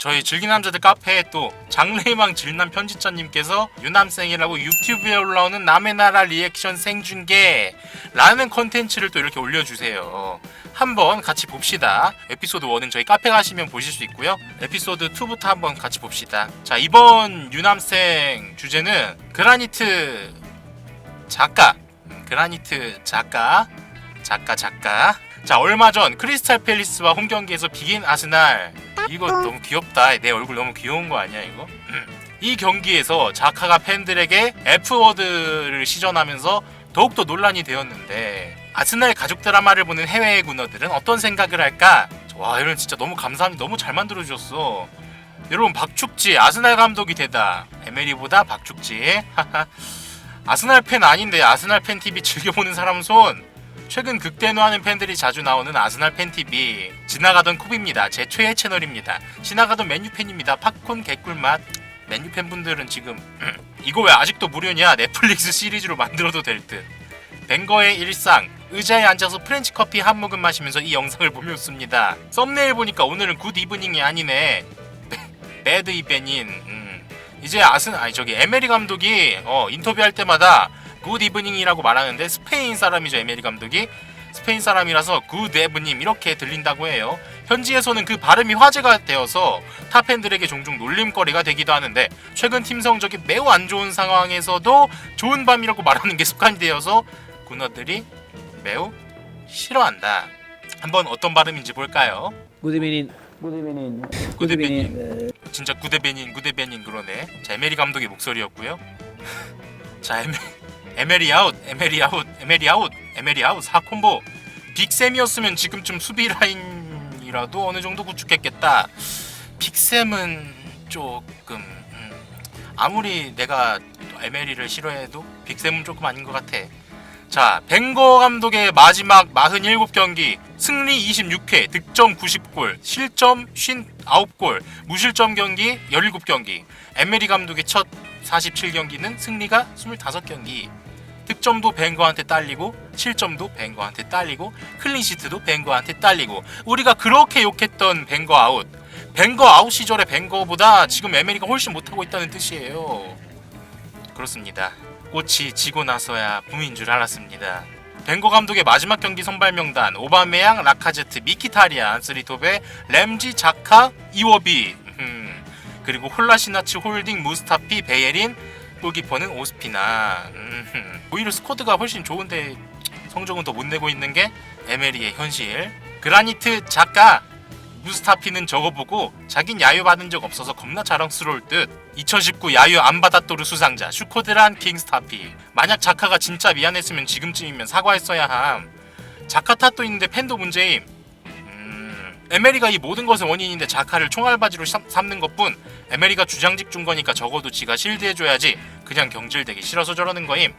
저희 즐기남자들 카페에 또 장래희망 질남 편집자님께서 유남생이라고 유튜브에 올라오는 남의 나라 리액션 생중계라는 컨텐츠를 또 이렇게 올려주세요. 한번 같이 봅시다. 에피소드 1은 저희 카페 가시면 보실 수 있고요. 에피소드 2부터 한번 같이 봅시다. 자 이번 유남생 주제는 그라니트 작가 음, 그라니트 작가 작가 작가 자 얼마 전 크리스탈 팰리스와 홈 경기에서 비긴 아스날. 이거 너무 귀엽다. 내 얼굴 너무 귀여운 거 아니야 이거? 음. 이 경기에서 자카가 팬들에게 F워드를 시전하면서 더욱더 논란이 되었는데 아스날 가족 드라마를 보는 해외의 군어들은 어떤 생각을 할까? 와 이런 진짜 너무 감사합니다 너무 잘 만들어 주셨어. 여러분 박축지 아스날 감독이 되다. 에메리보다 박축지. 아스날 팬 아닌데 아스날 팬 TV 즐겨보는 사람 손 최근 극대노하는 팬들이 자주 나오는 아스날 팬 TV 지나가던 컵입니다. 제 최애 채널입니다. 지나가던 맨유 팬입니다. 팝콘 개꿀맛. 맨유 팬분들은 지금 이거 왜 아직도 무료냐? 넷플릭스 시리즈로 만들어도 될 듯. 뱅거의 일상 의자에 앉아서 프렌치 커피 한 모금 마시면서 이 영상을 보며 웃습니다. 썸네일 보니까 오늘은 굿 이브닝이 아니네. 배드 이벤인. 음. 이제 아슨 아니 저기 에메리 감독이 어, 인터뷰할 때마다 굿 이브닝이라고 말하는데 스페인 사람이죠 에메리 감독이 스페인 사람이라서 굿 에브님 이렇게 들린다고 해요. 현지에서는 그 발음이 화제가 되어서 타 팬들에게 종종 놀림거리가 되기도 하는데 최근 팀 성적이 매우 안 좋은 상황에서도 좋은 밤이라고 말하는 게 습관이 되어서 군어들이 매우 싫어한다. 한번 어떤 발음인지 볼까요? 구드민인 구드민인 구드민인. 진짜 구데베닌 구데베닌 그러네. 자 에메리 감독의 목소리였고요. 자 에메 에메리 아웃 에메리 아웃 에메리 아웃 에메리 아웃 4콤보 빅샘이었으면 지금쯤 수비 라인이라도 어느 정도 구축했겠다. 빅샘은 조금 음, 아무리 내가 에메리를 싫어해도 빅샘은 조금 아닌 것 같아. 자, 벵거 감독의 마지막 47경기 승리 26회, 득점 90골, 실점 59골, 무실점 경기 17경기. 에메리 감독의 첫 47경기는 승리가 25경기. 득점도 벵거한테 딸리고 실점도 벵거한테 딸리고 클린시트도 벵거한테 딸리고. 우리가 그렇게 욕했던 벵거 아웃. 벵거 아웃 시절의 벵거보다 지금 에메리가 훨씬 못하고 있다는 뜻이에요. 그렇습니다. 꽃이 지고 나서야 붐인 줄 알았습니다. 벵거 감독의 마지막 경기 선발 명단 오바메양, 라카제트, 미키타리안, 스리토베, 램지, 자카, 이워비. 음, 그리고 홀라시나츠, 홀딩, 무스타피, 베예린 골키퍼는 오스피나. 음, 오히려 스쿼드가 훨씬 좋은데 성적은 더 못 내고 있는 게 에메리의 현실. 그라니트 작가 무스타피는 저거 보고 자긴 야유 받은 적 없어서 겁나 자랑스러울 듯. 2019 야유 안 받았도르 수상자 슈코드란 킹스타피. 만약 자카가 진짜 미안했으면 지금쯤이면 사과했어야 함. 자카 탓도 있는데 팬도 문제임. 음, 에메리가 이 모든 것의 원인인데 자카를 총알바지로 삼- 삼는 것뿐 에메리가 주장직 준 거니까 적어도 지가 실드해줘야지 그냥 경질되기 싫어서 저러는 거임.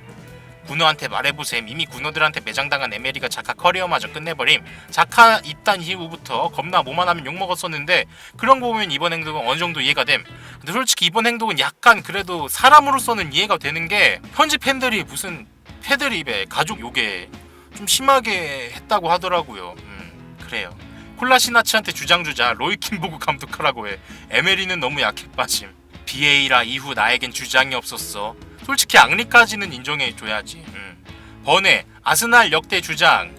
군어한테 말해보셈. 이미 군어들한테 매장당한 에메리가 자카 커리어마저 끝내버림. 자카 입단 이후부터 겁나 뭐만 하면 욕먹었었는데 그런 거 보면 이번 행동은 어느 정도 이해가 됨. 근데 솔직히 이번 행동은 약간 그래도 사람으로서는 이해가 되는 게 현지 팬들이 무슨 패들 입에 가족 욕에 좀 심하게 했다고 하더라고요. 음 그래요 콜라시나치한테 주장 주자 로이 킴보그 감독하라고 해 에메리는 너무 약해 빠짐 BA라 이후 나에겐 주장이 없었어 솔직히 앙리까지는 인정해줘야지. 음. 번에 아스날 역대 주장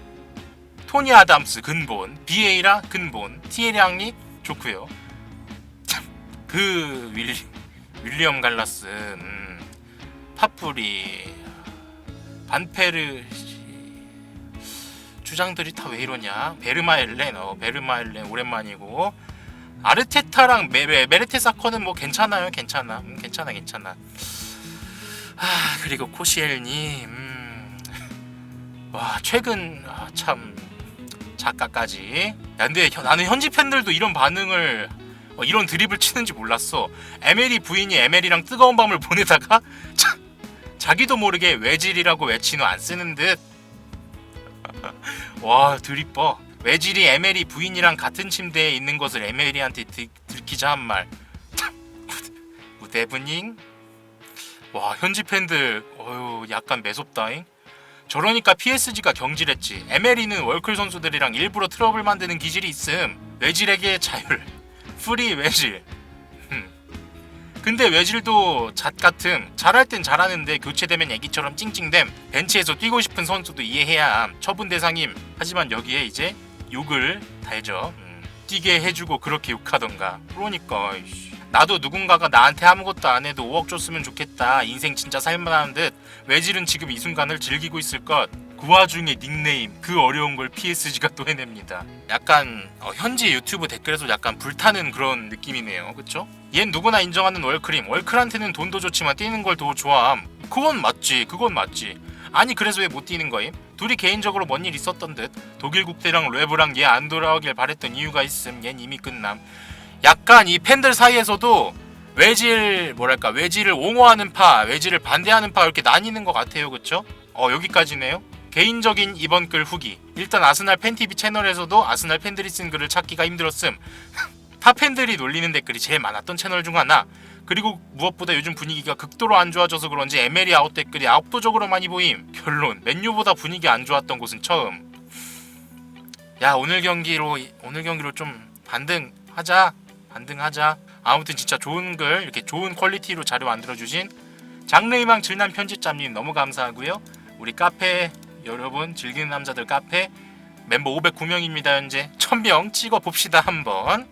토니 아담스 근본, 비에이라 근본, 티에리 앙리 좋고요. 참 그 윌리, 윌리엄 갈라스, 음. 파프리, 반페르 주장들이 다 왜 이러냐? 베르마엘렌, 어, 베르마엘렌 오랜만이고. 아르테타랑 메, 메, 메르테 사커는 뭐 괜찮아요, 괜찮아, 음, 괜찮아, 괜찮아. 아 그리고 코시엘님 음, 와 최근 아, 참 작가까지. 야 근데 현- 나는 현지 팬들도 이런 반응을 어, 이런 드립을 치는지 몰랐어. 에메리 부인이 에메리랑 뜨거운 밤을 보내다가 자, 자기도 모르게 외질이라고 외치노 안 쓰는 듯 와 드립 봐 외질이 에메리 부인이랑 같은 침대에 있는 것을 에메리한테 들, 들키자 한말. 무대브닝. 와 현지 팬들 어휴 약간 매섭다잉. 저러니까 PSG가 경질했지. MLE는 월클 선수들이랑 일부러 트러블 만드는 기질이 있음. 외질에게 자율 프리 외질 근데 외질도 잣 같음 잘할 땐 잘하는데 교체되면 애기처럼 찡찡댐 벤치에서 뛰고 싶은 선수도 이해해야 함. 처분 대상임. 하지만 여기에 이제 욕을 달죠. 음, 뛰게 해주고 그렇게 욕하던가. 그러니까 이씨. 나도 누군가가 나한테 아무것도 안 해도 5억 줬으면 좋겠다. 인생 진짜 살만한 듯. 외질은 지금 이 순간을 즐기고 있을 것 그 와중에 닉네임 그 어려운 걸 PSG가 또 해냅니다. 약간 어, 현지 유튜브 댓글에서 약간 불타는 그런 느낌이네요. 그쵸? 얜 누구나 인정하는 월크림. 월클한테는 돈도 좋지만 뛰는 걸 더 좋아함. 그건 맞지. 그건 맞지. 아니 그래서 왜 못 뛰는 거임? 둘이 개인적으로 뭔 일 있었던 듯 독일 국대랑 레브랑 얘 안 돌아오길 바랬던 이유가 있음 얜 이미 끝남 약간 이 팬들 사이에서도 외질 뭐랄까 외질을 옹호하는 파 외질을 반대하는 파 이렇게 나뉘는 것 같아요 그쵸? 어 여기까지네요 개인적인 이번 글 후기. 일단 아스날 팬TV 채널에서도 아스날 팬들이 쓴 글을 찾기가 힘들었음. 타 팬들이 놀리는 댓글이 제일 많았던 채널 중 하나. 그리고 무엇보다 요즘 분위기가 극도로 안 좋아져서 그런지 에메리 아웃 댓글이 압도적으로 많이 보임. 결론 맨유보다 분위기 안 좋았던 곳은 처음. 야 오늘 경기로 오늘 경기로 좀 반등하자. 반등하자. 아무튼 진짜 좋은 글 이렇게 좋은 퀄리티로 자료 만들어 주신 장래희망 질남 편집자님 너무 감사하고요. 우리 카페 여러분 즐기는 남자들 카페 멤버 509명입니다. 현재 1000명 찍어 봅시다 한번